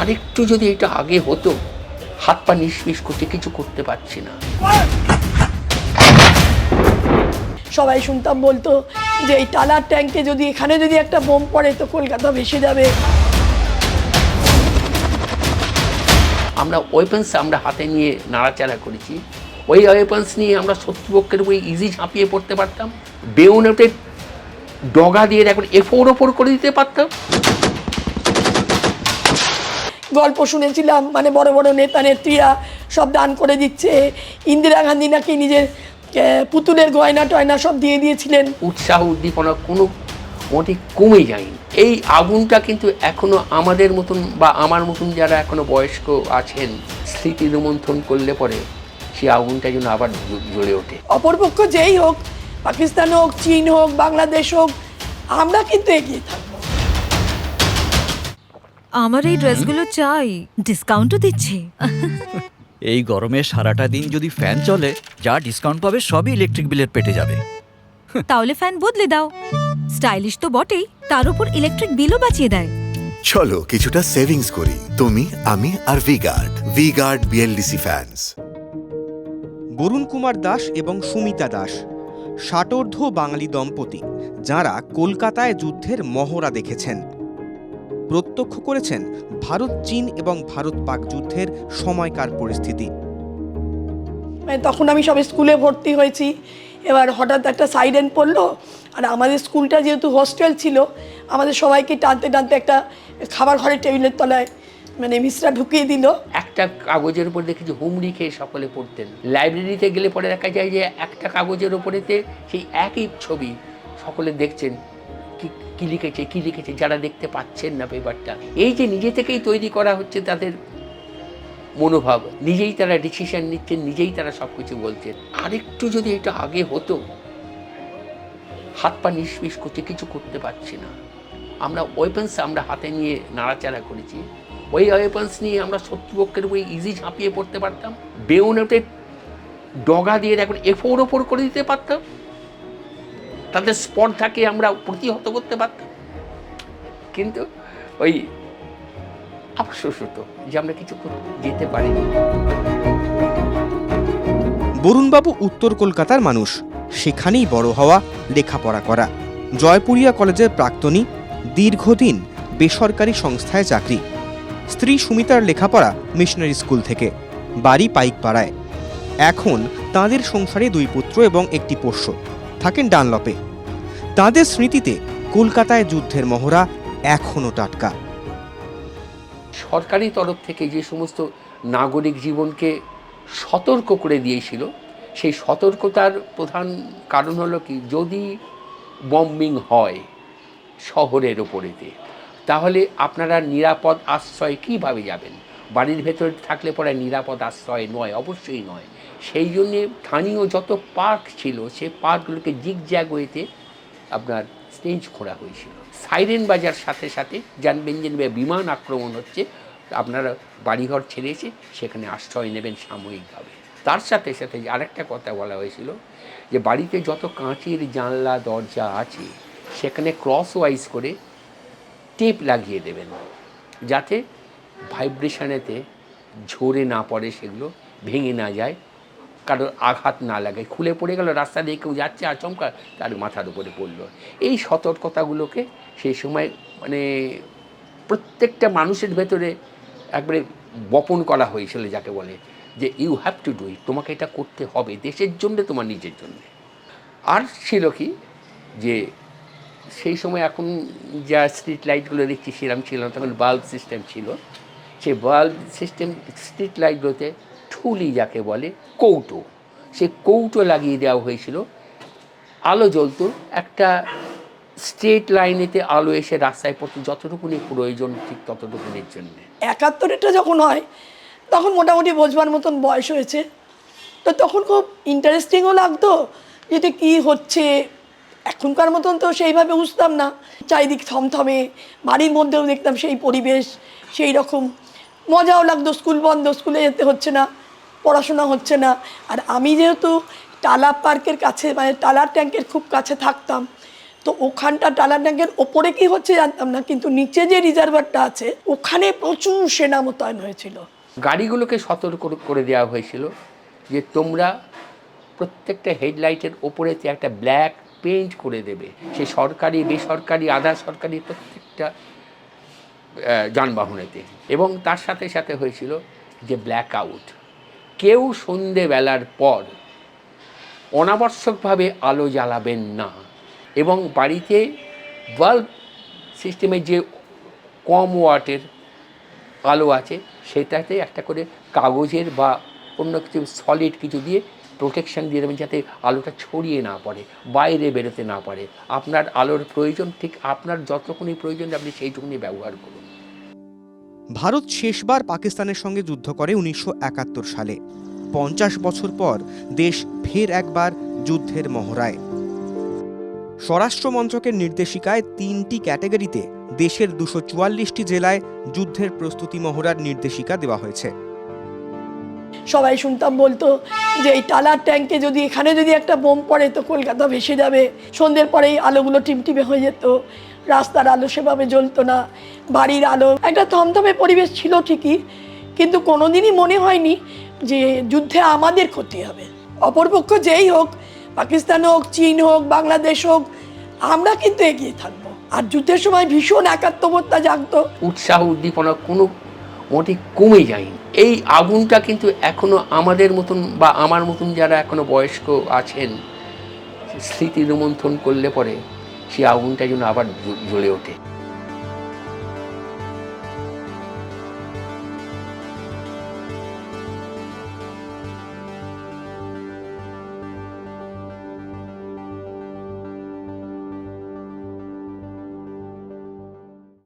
আরেকটু যদি এটা আগে হতো হাত পা নিষ্পিস করতে কিছু করতে পারছি না। সবাই শুনতাম বলতো যে এই টালার ট্যাঙ্কে যদি এখানে যদি একটা বোম পড়ে তো কলকাতা ভেসে যাবে। আমরা ওয়েপন্স আমরা হাতে নিয়ে নাড়াচাড়া করেছি। ওই ওয়েপন্স নিয়ে আমরা শত্রুপক্ষের উপরে ইজি ঝাঁপিয়ে পড়তে পারতাম। বেউনেটে ডগা দিয়ে এখন এফোর ওপর করে দিতে পারতাম। গল্প শুনেছিলাম মানে বড় বড় নেতা নেত্রীরা সব দান করে দিচ্ছে। ইন্দিরা গান্ধী নাকি নিজের পুতুলের গয়না টয়না সব দিয়ে দিয়েছিলেন। উৎসাহ উদ্দীপনা কোনো মোটে কমে যায়নি। এই আগুনটা কিন্তু এখনও আমাদের মতন বা আমার মতন যারা এখনও বয়স্ক আছেন স্মৃতি রোমন্থন করলে পরে সেই আগুনটা যেন আবার জ্ব- জ্বলে ওঠে। অপরপক্ষ যেই হোক পাকিস্তান হোক চীন হোক বাংলাদেশ হোক আমরা কিন্তু এগিয়ে থাকব। আমার এই ড্রেসগুলো চাই। ডিসকাউন্টও দিচ্ছে। এই গরমে সারাটা দিন যদি ফ্যান চলে যা ডিসকাউন্ট পাবে সবই ইলেকট্রিক বিলের পেটে যাবে। তাহলে ফ্যান বদলে দাও। স্টাইলিশ তো বটেই তার উপর ইলেকট্রিক বিলও বাঁচিয়ে দেয়। চলো কিছুটা সেভিংস করি তুমি আমি আর V Guard V Guard BLDC fans Barun Kumar Das এবং সুমিতা দাস ষাটোর্ধ বাঙালি দম্পতি যাঁরা কলকাতায় যুদ্ধের মহড়া দেখেছেন। প্রত্যক্ষ করেছেন ভারত চীন এবং ভারত পাক যুদ্ধের সময়কার পরিস্থিতি। মানে তখন আমি সবে স্কুলে ভর্তি হয়েছি। এবার হঠাৎ একটা সাইরেন পড়ল। আর আমাদের স্কুলটা যেহেতু হোস্টেল ছিল আমাদের সবাইকে টানতে টানতে একটা খাবার ঘরের টেবিলের তলায় মানে মিশ্রা ঢুকিয়ে দিল। একটা কাগজের উপর দেখেছি হুমড়ি খেয়ে সকলে পড়তেন। লাইব্রেরিতে গেলে পরে দেখা যায় যে একটা কাগজের ওপরেতে সেই একই ছবি সকলে দেখছেন। কি লিখেছে কি লিখেছে, যারা দেখতে পাচ্ছেন না পেপারটা। এই যে নিজে থেকেই তৈরি করা হচ্ছে তাদের মনোভাব, নিজেই তারা ডিসিশন নিচ্ছেন, নিজেই তারা সব কিছু বলছেন। আরেকটু যদি এটা আগে হতো, হাত পা নিষ্পিস করতে কিছু করতে পারছি না। আমরা ওয়েপন্স আমরা হাতে নিয়ে নাড়াচাড়া করেছি। ওই ওয়েপন্স নিয়ে আমরা শত্রুপক্ষের উপরে ইজি ঝাঁপিয়ে পড়তে পারতাম। বেউনেটে ডগা দিয়ে এখন এফোর ওপর করে দিতে পারতাম। তাদের স্পর্ধাকে আমরা প্রতিহত করতে পারতাম। কিন্তু ওই আফসোস হতো যে আমরা কিছু যেতে পারিনি। বরুণবাবু উত্তর কলকাতার মানুষ, সেখানেই বড় হওয়া, লেখাপড়া করা। জয়পুরিয়া কলেজের প্রাক্তনী, দীর্ঘদিন বেসরকারি সংস্থায় চাকরি। স্ত্রী সুমিতার লেখাপড়া মিশনারি স্কুল থেকে, বাড়ি পাইকপাড়ায়। এখন তাঁদের সংসারে দুই পুত্র এবং একটি পোষ্য। থাকেন ডানলপে। তাঁদের স্মৃতিতে কলকাতায় যুদ্ধের মহড়া এখনও টাটকা। সরকারি তরফ থেকে যে সমস্ত নাগরিক জীবনকে সতর্ক করে দিয়েছিল, সেই সতর্কতার প্রধান কারণ হলো কি, যদি বম্বিং হয় শহরের ওপরেতে, তাহলে আপনারা নিরাপদ আশ্রয় কীভাবে যাবেন? বাড়ির ভেতরে থাকলে পরে নিরাপদ আশ্রয় নয়, অবশ্যই নয়। সেই জন্যে স্থানীয় যত পার্ক ছিল, সে পার্কগুলোকে জিগজ্যাগ ওয়েতে আপনার স্টেজ খোঁড়া হয়েছিল। সাইরেন বাজার সাথে সাথে জানবেন যে বিমান আক্রমণ হচ্ছে, আপনারা বাড়িঘর ছেড়ে এসে সেখানে আশ্রয় নেবেন সাময়িকভাবে। তার সাথে সাথে আরেকটা কথা বলা হয়েছিল যে বাড়িতে যত কাঁচের জানলা, দরজা আছে, সেখানে ক্রস ওয়াইজ করে টেপ লাগিয়ে দেবেন, যাতে ভাইব্রেশনেতে ঝরে না পড়ে সেগুলো ভেঙে না যায় কারোর আঘাত না লাগে। খুলে পড়ে গেল, রাস্তা দিয়ে কেউ যাচ্ছে, আচমকা তার মাথার উপরে পড়ল। এই সতর্কতাগুলোকে সেই সময় মানে প্রত্যেকটা মানুষের ভেতরে একবারে বপন করা হয়েছিল যাকে বলে যে you have to do it তোমাকে এটা করতে হবে, দেশের জন্যে, তোমার নিজের জন্যে। আর ছিল কি যে, সেই সময় এখন যা স্ট্রিট লাইটগুলো দেখছি সেরকম ছিল না, তখন বাল্ব সিস্টেম ছিল। সেই বাল্ব সিস্টেম স্ট্রিট লাইটগুলোতে ঠুলি যাকে বলে, কৌটো। সে কৌটো লাগিয়ে দেওয়া হয়েছিল। আলো জ্বলতো। একটা স্ট্রেট লাইনেতে আলো এসে রাস্তায় পড়তো। যতটুকুনি প্রয়োজন, ঠিক ততটুকুনির জন্যে। একাত্তরেরটা যখন হয়, তখন মোটামুটি বোঝবার মতন বয়স হয়েছে। তো তখন খুব ইন্টারেস্টিংও লাগতো যেটা কী হচ্ছে। এখনকার মতন তো সেইভাবে বুঝতাম না। চারিদিক থমথমে, বাড়ির মধ্যেও দেখতাম সেই পরিবেশ, সেই রকম। মজাও লাগতো, স্কুল বন্ধ, স্কুলে যেতে হচ্ছে না, পড়াশোনা হচ্ছে না। আর আমি যেহেতু টালা পার্কের কাছে মানে টালার ট্যাঙ্কের খুব কাছে থাকতাম, তো ওখানটা টালার ট্যাঙ্কের ওপরে কি হচ্ছে জানতাম না, কিন্তু নিচে যে রিজার্ভারটা আছে, ওখানে প্রচুর সেনা মোতায়েন হয়েছিল। গাড়িগুলোকে সতর্ক করে দেওয়া হয়েছিল যে তোমরা প্রত্যেকটা হেডলাইটের ওপরেতে একটা ব্ল্যাক পেইন্ট করে দেবে, সে সরকারি, বেসরকারি, আধা সরকারি প্রত্যেকটা যানবাহনেতে। এবং তার সাথে সাথে হয়েছিল যে ব্ল্যাক আউট কেউ সন্ধেবেলার পর অনাবশ্যকভাবে আলো জ্বালাবেন না। এবং বাড়িতে বাল্ব সিস্টেমের যে কম ওয়াটের আলো আছে, সেটাতে একটা করে কাগজের বা অন্য কিছু সলিড কিছু দিয়ে প্রোটেকশন দিয়ে দেবেন যাতে আলোটা ছড়িয়ে না পড়ে, বাইরে বেরোতে না পারে। আপনার আলোর প্রয়োজন ঠিক আপনার যতক্ষণই প্রয়োজন আপনি সেইটুকুনি ব্যবহার করুন। ভারত শেষবার পাকিস্তানের সঙ্গে যুদ্ধ করে উনিশশো একাত্তর সালে। পঞ্চাশ বছর পর দেশ ফের একবার যুদ্ধের মহড়ায়। স্বরাষ্ট্র মন্ত্রকের নির্দেশিকায় তিনটি ক্যাটাগরিতে দেশের দুশো চুয়াল্লিশটি জেলায় যুদ্ধের প্রস্তুতি মহড়ার নির্দেশিকা দেওয়া হয়েছে। সবাই শুনতাম বলতো যে এই টালার ট্যাঙ্কে যদি এখানে যদি একটা বোম পড়ে তো কলকাতা ভেসে যাবে। সন্ধ্যের পরেই আলোগুলো টিমটিমে হয়ে যেত। রাস্তার আলো সেভাবে জ্বলতো না, বাড়ির আলো। একটা থমথমে পরিবেশ ছিল ঠিকই, কিন্তু কোনোদিনই মনে হয়নি যে যুদ্ধে আমাদের ক্ষতি হবে। অপরপক্ষ যেই হোক, পাকিস্তান হোক, চীন হোক, বাংলাদেশ হোক, আমরা কিন্তু এগিয়ে থাকব। আর যুদ্ধের সময় ভীষণ একাত্মবোধটা জাগতো। উৎসাহ উদ্দীপনা কোনো মোটে কমে যায়নি। এই আগুনটা কিন্তু এখনও আমাদের মতন বা আমার মতন যারা এখনও বয়স্ক আছেন, স্মৃতি রোমন্থন করলে পরে সেই আগুনটা যেন আবার জ্বলে ওঠে।